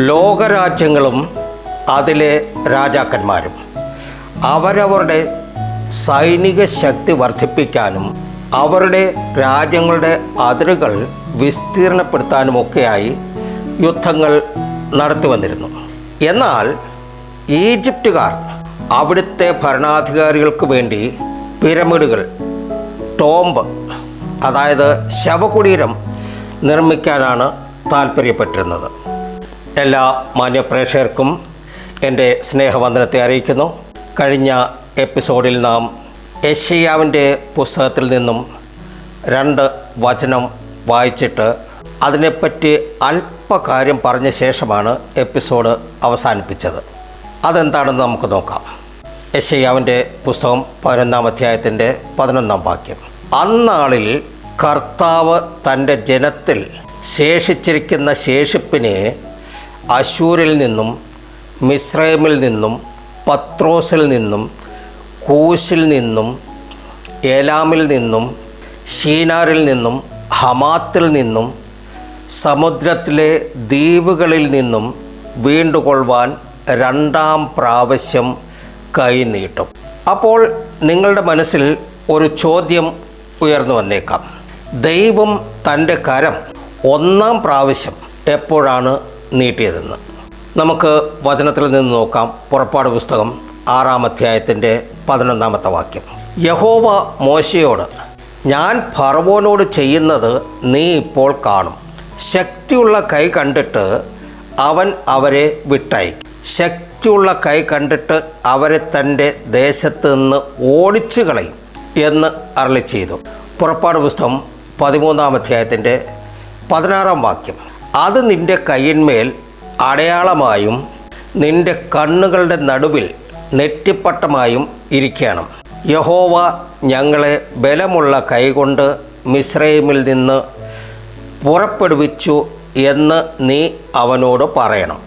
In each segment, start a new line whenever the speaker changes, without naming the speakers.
ലോകരാജ്യങ്ങളും അതിലെ രാജാക്കന്മാരും അവരവരുടെ സൈനിക ശക്തി വർദ്ധിപ്പിക്കാനും അവരുടെ രാജ്യങ്ങളുടെ അതിരുകൾ വിസ്തീർണപ്പെടുത്താനുമൊക്കെയായി യുദ്ധങ്ങൾ നടത്തിവന്നിരുന്നു എന്നാൽ ഈജിപ്തുകാർ അവിടുത്തെ ഭരണാധികാരികൾക്ക് വേണ്ടി പിരമിഡുകൾ ടോംബ് അതായത് ശവകുടീരം നിർമ്മിക്കാനാണ് താല്പര്യപ്പെട്ടിരുന്നത് എല്ലാ മാന്യപ്രേക്ഷകർക്കും എന്റെ സ്നേഹവന്ദനത്തെ അറിയിക്കുന്നു. കഴിഞ്ഞ എപ്പിസോഡിൽ നാം യശയ്യാവിന്റെ പുസ്തകത്തിൽ നിന്നും രണ്ട് വചനം വായിച്ചിട്ട് അതിനെപ്പറ്റി അല്പകാര്യം പറഞ്ഞ ശേഷമാണ് എപ്പിസോഡ് അവസാനിപ്പിച്ചത്. അതെന്താണെന്ന് നമുക്ക് നോക്കാം. യശയ്യാവിന്റെ പുസ്തകം പതിനൊന്നാം അധ്യായത്തിന്റെ പതിനൊന്നാം വാക്യം. അന്നാളിൽ കർത്താവ് തന്റെ ജനത്തിൽ ശേഷിച്ചിരിക്കുന്ന ശേഷിപ്പിനെ അശൂരിൽ നിന്നും മിസ്രൈമിൽ നിന്നും പത്രോസിൽ നിന്നും കൂശിൽ നിന്നും ഏലാമിൽ നിന്നും ഷീനാറിൽ നിന്നും ഹമാത്തിൽ നിന്നും സമുദ്രത്തിലെ ദ്വീപുകളിൽ നിന്നും വീണ്ടുകൊള്ളുവാൻ രണ്ടാം പ്രാവശ്യം കൈനീട്ടും അപ്പോൾ നിങ്ങളുടെ മനസ്സിൽ ഒരു ചോദ്യം ഉയർന്നു വന്നേക്കാം. ദൈവം തന്റെ കരം ഒന്നാം പ്രാവശ്യം എപ്പോഴാണ് നീട്ടിയതെന്ന്? നമുക്ക് വചനത്തിൽ നിന്ന് നോക്കാം. പുറപ്പാട് പുസ്തകം ആറാം അധ്യായത്തിന്റെ പതിനൊന്നാമത്തെ വാക്യം. യഹോവ മോശയോട് ഞാൻ ഫറവോനോട് ചെയ്യുന്നത് നീ ഇപ്പോൾ കാണും. ശക്തിയുള്ള കൈ കണ്ടിട്ട് അവൻ അവരെ വിട്ടയക്കും. ശക്തിയുള്ള കൈ കണ്ടിട്ട് അവരെ തന്റെ ദേശത്ത് നിന്ന് ഓടിച്ചു കളയും എന്ന് അരളി ചെയ്തു. പുറപ്പാട് പുസ്തകം പതിമൂന്നാം അധ്യായത്തിന്റെ പതിനാറാം വാക്യം. അത് നിന്റെ കയ്യിന്മേൽ അടയാളമായും നിന്റെ കണ്ണുകളുടെ നടുവിൽ നെറ്റിപ്പട്ടമായും ഇരിക്കണം. യഹോവ ഞങ്ങളെ ബലമുള്ള കൈകൊണ്ട് മിശ്രൈമിൽ നിന്ന് പുറപ്പെടുവിച്ചു എന്ന് നീ അവനോട് പറയണം.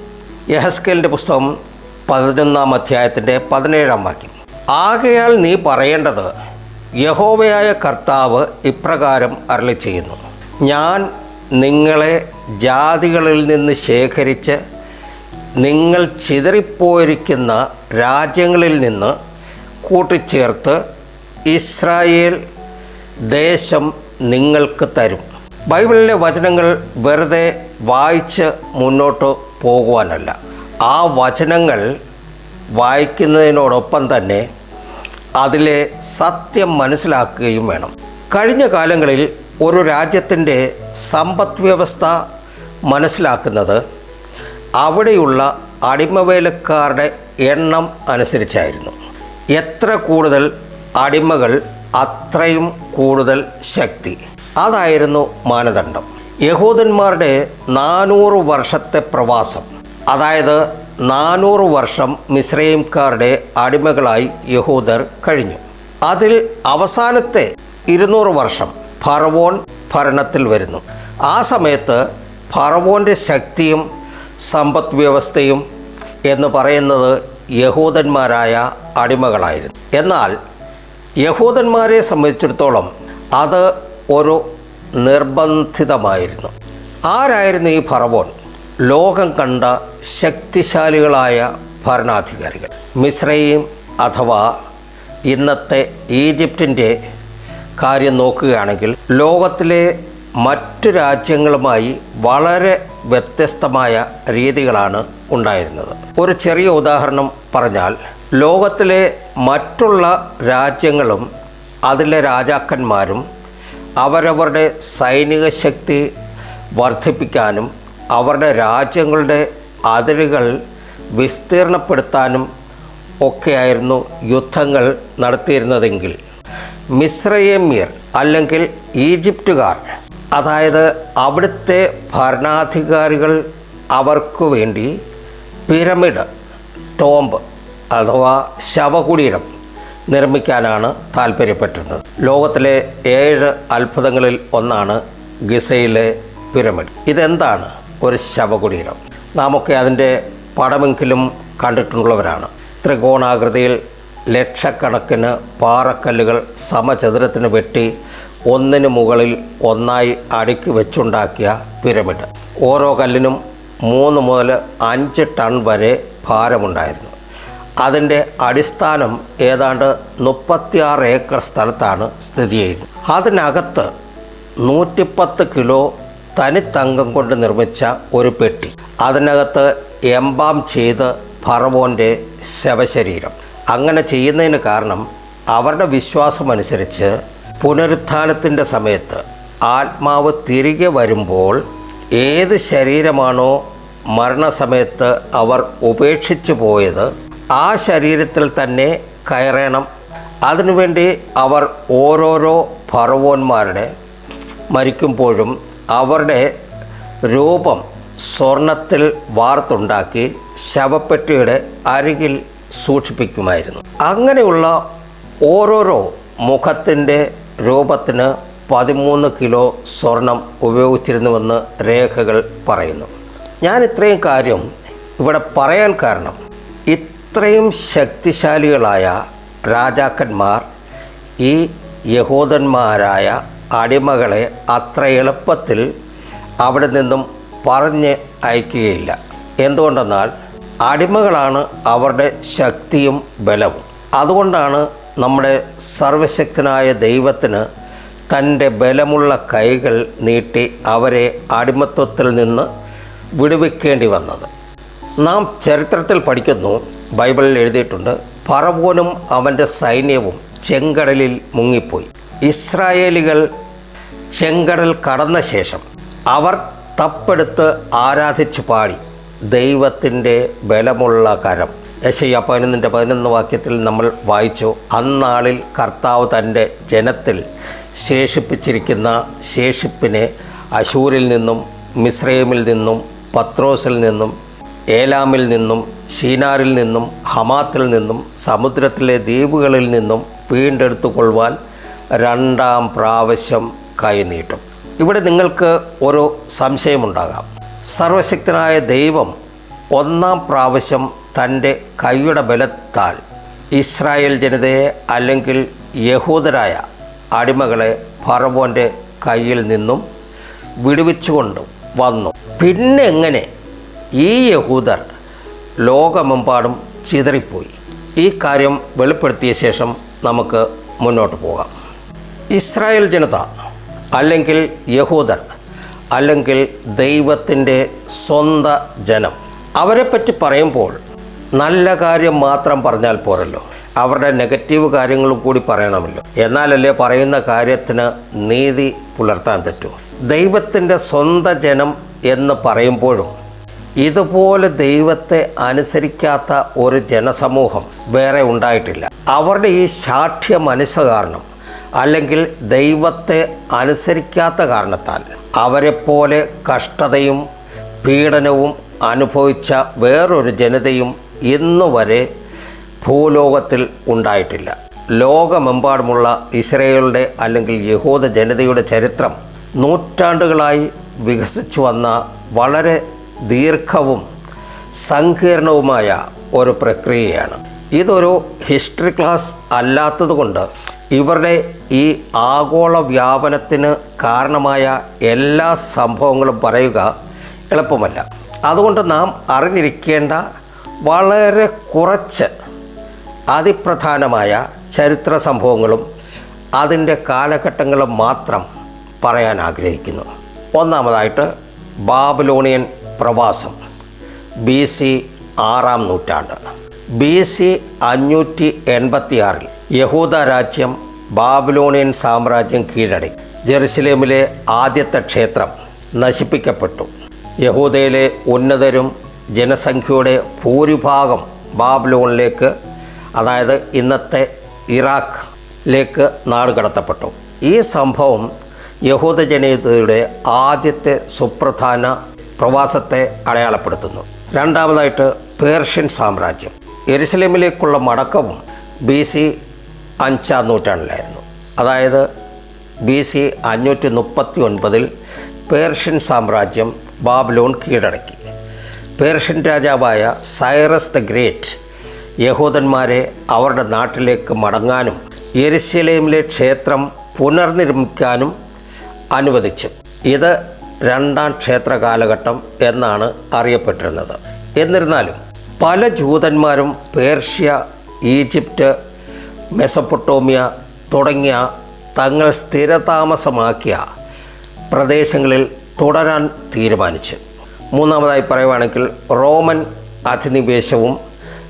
യഹസ്കേലിന്റെ പുസ്തകം പതിനൊന്നാം അധ്യായത്തിന്റെ പതിനേഴാം വാക്യം. ആകയാൽ നീ പറയേണ്ടത് യഹോവയായ കർത്താവ് ഇപ്രകാരം അരളി ചെയ്യുന്നു ഞാൻ നിങ്ങളെ ജാതികളിൽ നിന്ന് ശേഖരിച്ച് നിങ്ങൾ ചിതറിപ്പോയിരിക്കുന്ന രാജ്യങ്ങളിൽ നിന്ന് കൂട്ടിച്ചേർത്ത് ഇസ്രായേൽ ദേശം നിങ്ങൾക്ക് തരും. ബൈബിളിലെ വചനങ്ങൾ വെറുതെ വായിച്ച് മുന്നോട്ട് പോകുവാനല്ല. ആ വചനങ്ങൾ വായിക്കുന്നതിനോടൊപ്പം തന്നെ അതിലെ സത്യം മനസ്സിലാക്കുകയും വേണം. കഴിഞ്ഞ കാലങ്ങളിൽ ഒരു രാജ്യത്തിന്റെ സമ്പദ് വ്യവസ്ഥ മനസ്സിലാക്കുന്നത് അവിടെയുള്ള അടിമവേലക്കാരുടെ എണ്ണം അനുസരിച്ചായിരുന്നു. എത്ര കൂടുതൽ അടിമകൾ അത്രയും കൂടുതൽ ശക്തി. അതായിരുന്നു മാനദണ്ഡം. യഹൂദന്മാരുടെ നാനൂറ് വർഷത്തെ പ്രവാസം അതായത് നാനൂറ് വർഷം മിശ്രൈംകാരുടെ അടിമകളായി യഹൂദർ കഴിഞ്ഞു. അതിൽ അവസാനത്തെ ഇരുന്നൂറ് വർഷം ഫറവോൺ ഭരണത്തിൽ വരുന്നു. ആ സമയത്ത് ഫറവോന്റെ ശക്തിയും സമ്പദ് വ്യവസ്ഥയും എന്ന് പറയുന്നത് യഹൂദന്മാരായ അടിമകളായിരുന്നു. എന്നാൽ യഹൂദന്മാരെ സംബന്ധിച്ചിടത്തോളം അത് ഒരു നിർബന്ധിതമായിരുന്നു. ആരായിരുന്നു ഈ ഫറവോൻ? ലോകം കണ്ട ശക്തിശാലികളായ ഭരണാധികാരികൾ. മിശ്രയും അഥവാ ഇന്നത്തെ ഈജിപ്തിന്റെ കാര്യം നോക്കുകയാണെങ്കിൽ ലോകത്തിലെ മറ്റു രാജ്യങ്ങളുമായി വളരെ വ്യത്യസ്തമായ രീതികളാണ് ഉണ്ടായിരുന്നത്. ഒരു ചെറിയ ഉദാഹരണം പറഞ്ഞാൽ ലോകത്തിലെ മറ്റുള്ള രാജ്യങ്ങളും അതിലെ രാജാക്കന്മാരും അവരവരുടെ സൈനിക ശക്തി വർദ്ധിപ്പിക്കാനും അവരുടെ രാജ്യങ്ങളുടെ അതിരുകൾ വിസ്തീർണപ്പെടുത്താനും ഒക്കെയായിരുന്നു യുദ്ധങ്ങൾ നടത്തിയിരുന്നതെങ്കിൽ. മിശ്രയമീർ അല്ലെങ്കിൽ ഈജിപ്തുകാർ അതായത് അവിടുത്തെ ഭരണാധികാരികൾ അവർക്കു വേണ്ടി പിരമിഡ് ടോംബ് അഥവാ ശവകുടീരം നിർമ്മിക്കാനാണ് താല്പര്യപ്പെട്ടിരുന്നത്. ലോകത്തിലെ ഏഴ് അത്ഭുതങ്ങളിൽ ഒന്നാണ് ഗിസയിലെ പിരമിഡ്. ഇതെന്താണ് ഒരു ശവകുടീരം? നാമൊക്കെ അതിന്റെ പടമെങ്കിലും കണ്ടിട്ടുള്ളവരാണ്. ത്രികോണാകൃതിയിൽ ലക്ഷക്കണക്കിന് പാറക്കല്ലുകൾ സമചതുരത്തിന് വെട്ടി ഒന്നിന് മുകളിൽ ഒന്നായി അടുക്കി വെച്ചുണ്ടാക്കിയ പിരമിഡ്. ഓരോ കല്ലിനും മൂന്ന് മുതൽ അഞ്ച് ടൺ വരെ ഭാരമുണ്ടായിരുന്നു. അതിന്റെ അടിസ്ഥാനം ഏതാണ്ട് മുപ്പത്തിയാറ് ഏക്കർ സ്ഥലത്താണ് സ്ഥിതി ചെയ്യുന്നത്. അതിനകത്ത് നൂറ്റിപ്പത്ത് കിലോ തനിത്തങ്കം കൊണ്ട് നിർമ്മിച്ച ഒരു പെട്ടി. അതിനകത്ത് എംബാം ചെയ്ത് ഫറവോന്റെ ശവശരീരം. അങ്ങനെ ചെയ്യുന്നതിന് കാരണം അവരുടെ വിശ്വാസമനുസരിച്ച് പുനരുത്ഥാനത്തിന്റെ സമയത്ത് ആത്മാവ് തിരികെ വരുമ്പോൾ ഏത് ശരീരമാണോ മരണസമയത്ത് അവർ ഉപേക്ഷിച്ചു പോയത് ആ ശരീരത്തിൽ തന്നെ കയറണം. അതിനുവേണ്ടി അവർ ഓരോരോ ഫറവോന്മാരുടെ മരിക്കുമ്പോഴും അവരുടെ രൂപം സ്വർണത്തിൽ വാർത്തുണ്ടാക്കി ശവപ്പെട്ടിയുടെ അരികിൽ സൂക്ഷിപ്പിക്കുമായിരുന്നു. അങ്ങനെയുള്ള ഓരോരോ മുഖത്തിന്റെ രൂപത്തിന് പതിമൂന്ന് കിലോ സ്വർണം ഉപയോഗിച്ചിരുന്നുവെന്ന് രേഖകൾ പറയുന്നു. ഞാൻ ഇത്രയും കാര്യം ഇവിടെ പറയാൻ കാരണം ഇത്രയും ശക്തിശാലികളായ രാജാക്കന്മാർ ഈ യഹൂദന്മാരായ അടിമകളെ അത്ര എളുപ്പത്തിൽ അവിടെ നിന്നും പറഞ്ഞ് അയക്കുകയില്ല. എന്തുകൊണ്ടെന്നാൽ അടിമകളാണ് അവരുടെ ശക്തിയും ബലവും. അതുകൊണ്ടാണ് നമ്മുടെ സർവശക്തനായ ദൈവത്തിന് തന്റെ ബലമുള്ള കൈകൾ നീട്ടി അവരെ അടിമത്വത്തിൽ നിന്ന് വിടുവിക്കേണ്ടി വന്നത്. നാം ചരിത്രത്തിൽ പഠിക്കുന്നു ബൈബിളിൽ എഴുതിയിട്ടുണ്ട് പറവോനും അവന്റെ സൈന്യവും ചെങ്കടലിൽ മുങ്ങിപ്പോയി. ഇസ്രായേലികൾ ചെങ്കടൽ കടന്ന ശേഷം അവർ തപ്പെടുത്ത് ആരാധിച്ചു പാടി ദൈവത്തിന്റെ ബലമുള്ള കരം. യശയ്യ പതിനൊന്നിന്റെ പതിനൊന്ന് വാക്യത്തിൽ നമ്മൾ വായിച്ചു അന്നാളിൽ കർത്താവ് തന്റെ ജനത്തിൽ ശേഷിപ്പിച്ചിരിക്കുന്ന ശേഷിപ്പിനെ അശൂരിൽ നിന്നും മിസ്രൈമിൽ നിന്നും പത്രോസിൽ നിന്നും ഏലാമിൽ നിന്നും ഷീനാറിൽ നിന്നും ഹമാത്തിൽ നിന്നും സമുദ്രത്തിലെ ദ്വീപുകളിൽ നിന്നും വീണ്ടെടുത്തുകൊള്ളുവാൻ രണ്ടാം പ്രാവശ്യം കൈനീട്ടും ഇവിടെ നിങ്ങൾക്ക് ഒരു സംശയമുണ്ടാകാം. സർവശക്തനായ ദൈവം ഒന്നാം പ്രാവശ്യം തന്റെ കൈയുടെ ബലത്താൽ ഇസ്രായേൽ ജനതയെ അല്ലെങ്കിൽ യഹൂദരായ അടിമകളെ ഫറവോന്റെ കയ്യിൽ നിന്നും വിടുവിച്ചുകൊണ്ട് വന്നു. പിന്നെ എങ്ങനെ ഈ യഹൂദർ ലോകമെമ്പാടും ചിതറിപ്പോയി? ഈ കാര്യം വെളിപ്പെടുത്തിയ ശേഷം നമുക്ക് മുന്നോട്ട് പോകാം. ഇസ്രായേൽ ജനത അല്ലെങ്കിൽ യഹൂദർ അല്ലെങ്കിൽ ദൈവത്തിന്റെ സ്വന്ത ജനം അവരെപ്പറ്റി പറയുമ്പോൾ നല്ല കാര്യം മാത്രം പറഞ്ഞാൽ പോരല്ലോ. അവരുടെ നെഗറ്റീവ് കാര്യങ്ങളും കൂടി പറയണമല്ലോ. എന്നാലല്ലേ പറയുന്ന കാര്യത്തിന് നീതി പുലർത്താൻ പറ്റൂ. ദൈവത്തിന്റെ സ്വന്തം ജനം എന്ന് പറയുമ്പോഴും ഇതുപോലെ ദൈവത്തെ അനുസരിക്കാത്ത ഒരു ജനസമൂഹം വേറെ ഉണ്ടായിട്ടില്ല. അവരുടെ ഈ ശാഠ്യ മനസ്സ് കാരണം അല്ലെങ്കിൽ ദൈവത്തെ അനുസരിക്കാത്ത കാരണത്താൽ അവരെപ്പോലെ കഷ്ടതയും പീഡനവും അനുഭവിച്ച വേറൊരു ജനതയും ഇന്നുവരെ ഭൂലോകത്തിൽ ഉണ്ടായിട്ടില്ല. ലോകമെമ്പാടുമുള്ള ഇസ്രയേലിന്റെ അല്ലെങ്കിൽ യഹൂദ ജനതയുടെ ചരിത്രം നൂറ്റാണ്ടുകളായി വികസിച്ചു വന്ന വളരെ ദീർഘവും സങ്കീർണവുമായ ഒരു പ്രക്രിയയാണ്. ഇതൊരു ഹിസ്റ്ററി ക്ലാസ് അല്ലാത്തതുകൊണ്ട് ഇവരുടെ ഈ ആഗോള വ്യാപനത്തിന് കാരണമായ എല്ലാ സംഭവങ്ങളും പറയുക എളുപ്പമല്ല. അതുകൊണ്ട് നാം അറിഞ്ഞിരിക്കേണ്ട വളരെ കുറച്ച് അതിപ്രധാനമായ ചരിത്ര സംഭവങ്ങളും അതിന്റെ കാലഘട്ടങ്ങളും മാത്രം പറയാൻ ആഗ്രഹിക്കുന്നു. ഒന്നാമതായിട്ട് ബാബലോണിയൻ പ്രവാസം ബി സി ആറാം നൂറ്റാണ്ട്. ബി സി അഞ്ഞൂറ്റി എൺപത്തിയാറിൽ യഹൂദ രാജ്യം ബാബിലോണിയൻ സാമ്രാജ്യം കീഴടക്കി. ജെറുസലേമിലെ ആദ്യത്തെ ക്ഷേത്രം നശിപ്പിക്കപ്പെട്ടു. യഹൂദയിലെ ഉന്നതരും ജനസംഖ്യയുടെ ഭൂരിഭാഗം ബാബ്ലോണിലേക്ക് അതായത് ഇന്നത്തെ ഇറാഖിലേക്ക് നാട് കടത്തപ്പെട്ടു. ഈ സംഭവം യഹൂദ ജനതയുടെ ആദ്യത്തെ സുപ്രധാന പ്രവാസത്തെ അടയാളപ്പെടുത്തുന്നു. രണ്ടാമതായിട്ട് പേർഷ്യൻ സാമ്രാജ്യം. എരുസലേമിലേക്കുള്ള മടക്കവും ബി സി അഞ്ചാം നൂറ്റാണ്ടിലായിരുന്നു. അതായത് ബി സി അഞ്ഞൂറ്റി മുപ്പത്തി ഒൻപതിൽ പേർഷ്യൻ സാമ്രാജ്യം ബാബ്ലോൺ കീഴടക്കി. പേർഷ്യൻ രാജാവായ സൈറസ് ദ ഗ്രേറ്റ് യഹൂദന്മാരെ അവരുടെ നാട്ടിലേക്ക് മടങ്ങാനും യെരുശലേമിലെ ക്ഷേത്രം പുനർനിർമ്മിക്കാനും അനുവദിച്ചു. ഇത് രണ്ടാം ക്ഷേത്ര കാലഘട്ടം എന്നാണ് അറിയപ്പെട്ടിരുന്നത്. എന്നിരുന്നാലും പല ജൂതന്മാരും പേർഷ്യ ഈജിപ്റ്റ് മെസപ്പൊട്ടോമിയ തുടങ്ങിയ തങ്ങൾ സ്ഥിരതാമസമാക്കിയ പ്രദേശങ്ങളിൽ തുടരാൻ തീരുമാനിച്ചു. മൂന്നാമതായി പറയുവാണെങ്കിൽ റോമൻ അധിനിവേശവും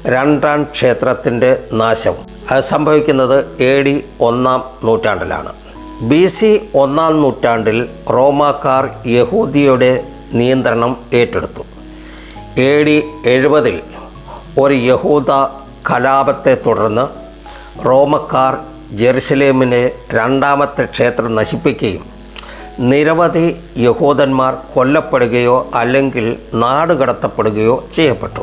രണ്ടാം ക്ഷേത്രത്തിന്റെ നാശവും. അത് സംഭവിക്കുന്നത് എ ഡി ഒന്നാം നൂറ്റാണ്ടിലാണ്. ബി സി ഒന്നാം നൂറ്റാണ്ടിൽ റോമാക്കാർ യഹൂദിയുടെ നിയന്ത്രണം ഏറ്റെടുത്തു. എ ഡി എഴുപതിൽ ഒരു യഹൂദ കലാപത്തെ തുടർന്ന് റോമക്കാർ ജെറുസലേമിനെ രണ്ടാമത്തെ ക്ഷേത്രം നശിപ്പിക്കുകയും നിരവധി യഹൂദന്മാർ കൊല്ലപ്പെടുകയോ അല്ലെങ്കിൽ നാടുകടത്തപ്പെടുകയോ ചെയ്യപ്പെട്ടു.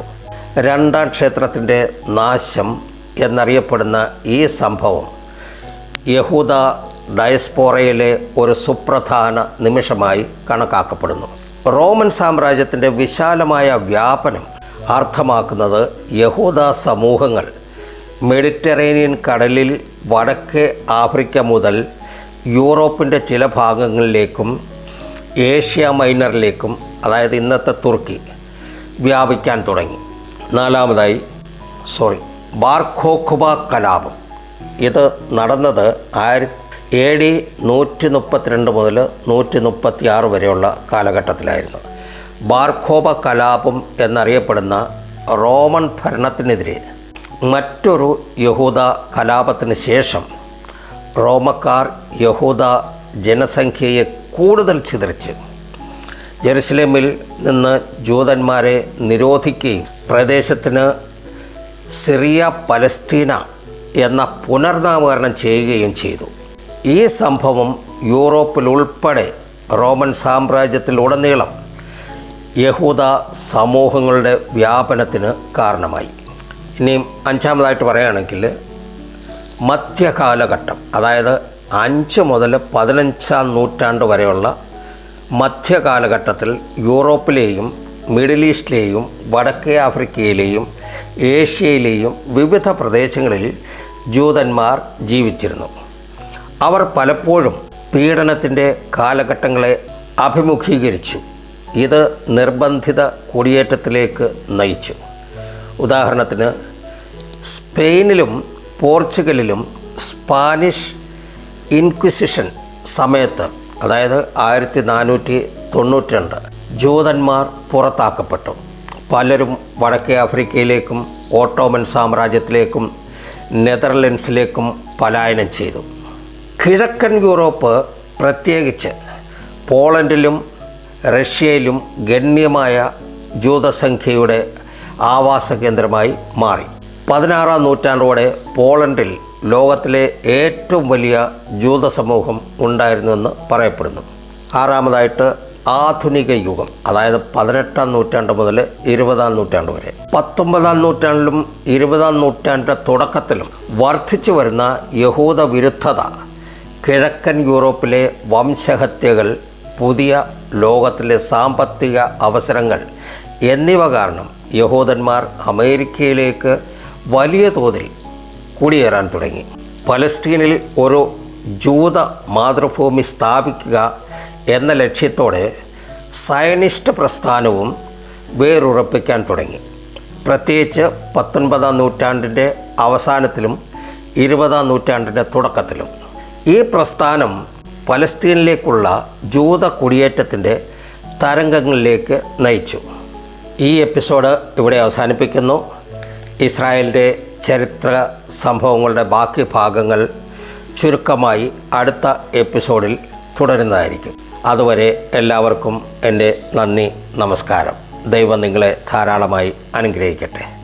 രണ്ടാം ക്ഷേത്രത്തിന്റെ നാശം എന്നറിയപ്പെടുന്ന ഈ സംഭവം യഹൂദ ഡയസ്പോറയിലെ ഒരു സുപ്രധാന നിമിഷമായി കണക്കാക്കപ്പെടുന്നു. റോമൻ സാമ്രാജ്യത്തിന്റെ വിശാലമായ വ്യാപനം അർത്ഥമാക്കുന്നത് യഹൂദ സമൂഹങ്ങൾ മെഡിറ്ററേനിയൻ കടലിൽ വടക്കേ ആഫ്രിക്ക മുതൽ യൂറോപ്പിന്റെ ചില ഭാഗങ്ങളിലേക്കും ഏഷ്യ മൈനറിലേക്കും അതായത് ഇന്നത്തെ തുർക്കി വ്യാപിക്കാൻ തുടങ്ങി. നാലാമതായി സോറി ബാർഖോഖുബ കലാപം. ഇത് നടന്നത് ആയിരത്തി എ ഡി നൂറ്റി മുപ്പത്തിരണ്ട് മുതൽ നൂറ്റി മുപ്പത്തി ആറ് വരെയുള്ള കാലഘട്ടത്തിലായിരുന്നു. ബാർഖോബ കലാപം എന്നറിയപ്പെടുന്ന റോമൻ ഭരണത്തിനെതിരെ മറ്റൊരു യഹൂദ കലാപത്തിന് ശേഷം റോമക്കാർ യഹൂദ ജനസംഖ്യയെ കൂടുതൽ ചിതറിച്ച് ജെറുസലേമിൽ നിന്ന് ജൂതന്മാരെ നിരോധിക്കുകയും പ്രദേശത്തിന് സിറിയ പലസ്തീന എന്ന പുനർനാമകരണം ചെയ്യുകയും ചെയ്തു. ഈ സംഭവം യൂറോപ്പിൽ ഉൾപ്പെടെ റോമൻ സാമ്രാജ്യത്തിലുടനീളം യഹൂദ സമൂഹങ്ങളുടെ വ്യാപനത്തിന് കാരണമായി. ഇനിയും അഞ്ചാമതായിട്ട് പറയുകയാണെങ്കിൽ മധ്യകാലഘട്ടം അതായത് അഞ്ച് മുതൽ പതിനഞ്ചാം നൂറ്റാണ്ട് വരെയുള്ള മധ്യകാലഘട്ടത്തിൽ യൂറോപ്പിലെയും മിഡിൽ ഈസ്റ്റിലെയും വടക്കേ ആഫ്രിക്കയിലെയും ഏഷ്യയിലെയും വിവിധ പ്രദേശങ്ങളിൽ ജൂതന്മാർ ജീവിച്ചിരുന്നു. അവർ പലപ്പോഴും പീഡനത്തിന്റെ കാലഘട്ടങ്ങളെ അഭിമുഖീകരിച്ചു. ഇത് നിർബന്ധിത കുടിയേറ്റത്തിലേക്ക് നയിച്ചു. ഉദാഹരണത്തിന് സ്പെയിനിലും പോർച്ചുഗലിലും സ്പാനിഷ് ഇൻക്വിസിഷൻ സമയത്ത് അതായത് ആയിരത്തി നാനൂറ്റി തൊണ്ണൂറ്റി രണ്ട് ജൂതന്മാർ പുറത്താക്കപ്പെട്ടു. പലരും വടക്കേ ആഫ്രിക്കയിലേക്കും ഓട്ടോമൻ സാമ്രാജ്യത്തിലേക്കും നെതർലൻഡ്സിലേക്കും പലായനം ചെയ്തു. കിഴക്കൻ യൂറോപ്പ് പ്രത്യേകിച്ച് പോളണ്ടിലും റഷ്യയിലും ഗണ്യമായ ജൂതസംഖ്യയുടെ ആവാസ കേന്ദ്രമായി മാറി. പതിനാറാം നൂറ്റാണ്ടോടെ പോളണ്ടിൽ ലോകത്തിലെ ഏറ്റവും വലിയ ജൂത സമൂഹം ഉണ്ടായിരുന്നുവെന്ന് പറയപ്പെടുന്നു. ആറാമതായിട്ട് ആധുനിക യുഗം അതായത് പതിനെട്ടാം നൂറ്റാണ്ട് മുതൽ ഇരുപതാം നൂറ്റാണ്ട് വരെ. പത്തൊമ്പതാം നൂറ്റാണ്ടിലും ഇരുപതാം നൂറ്റാണ്ടിന്റെ തുടക്കത്തിലും വർദ്ധിച്ചു വരുന്ന യഹൂദ വിരുദ്ധത കിഴക്കൻ യൂറോപ്പിലെ വംശഹത്യകൾ പുതിയ ലോകത്തിലെ സാമ്പത്തിക അവസരങ്ങൾ എന്നിവ കാരണം യഹൂദന്മാർ അമേരിക്കയിലേക്ക് വലിയ തോതിൽ കുടിയേറാൻ തുടങ്ങി. പലസ്തീനിൽ ഒരു ജൂത മാതൃഭൂമി സ്ഥാപിക്കുക എന്ന ലക്ഷ്യത്തോടെ സയനിസ്റ്റ് പ്രസ്ഥാനവും വേറുറപ്പിക്കാൻ തുടങ്ങി. പ്രത്യേകിച്ച് പത്തൊൻപതാം നൂറ്റാണ്ടിന്റെ അവസാനത്തിലും ഇരുപതാം നൂറ്റാണ്ടിന്റെ തുടക്കത്തിലും. ഈ പ്രസ്ഥാനം പലസ്തീനിലേക്കുള്ള ജൂത കുടിയേറ്റത്തിന്റെ തരംഗങ്ങളിലേക്ക് നയിച്ചു. ഈ എപ്പിസോഡ് ഇവിടെ അവസാനിപ്പിക്കുന്നു. ഇസ്രായേലിന്റെ ചരിത്ര സംഭവങ്ങളുടെ ബാക്കി ഭാഗങ്ങൾ ചുരുക്കമായി അടുത്ത എപ്പിസോഡിൽ തുടരുന്നതായിരിക്കും. അതുവരെ എല്ലാവർക്കും എന്റെ നന്ദി നമസ്കാരം. ദൈവം നിങ്ങളെ ധാരാളമായി അനുഗ്രഹിക്കട്ടെ.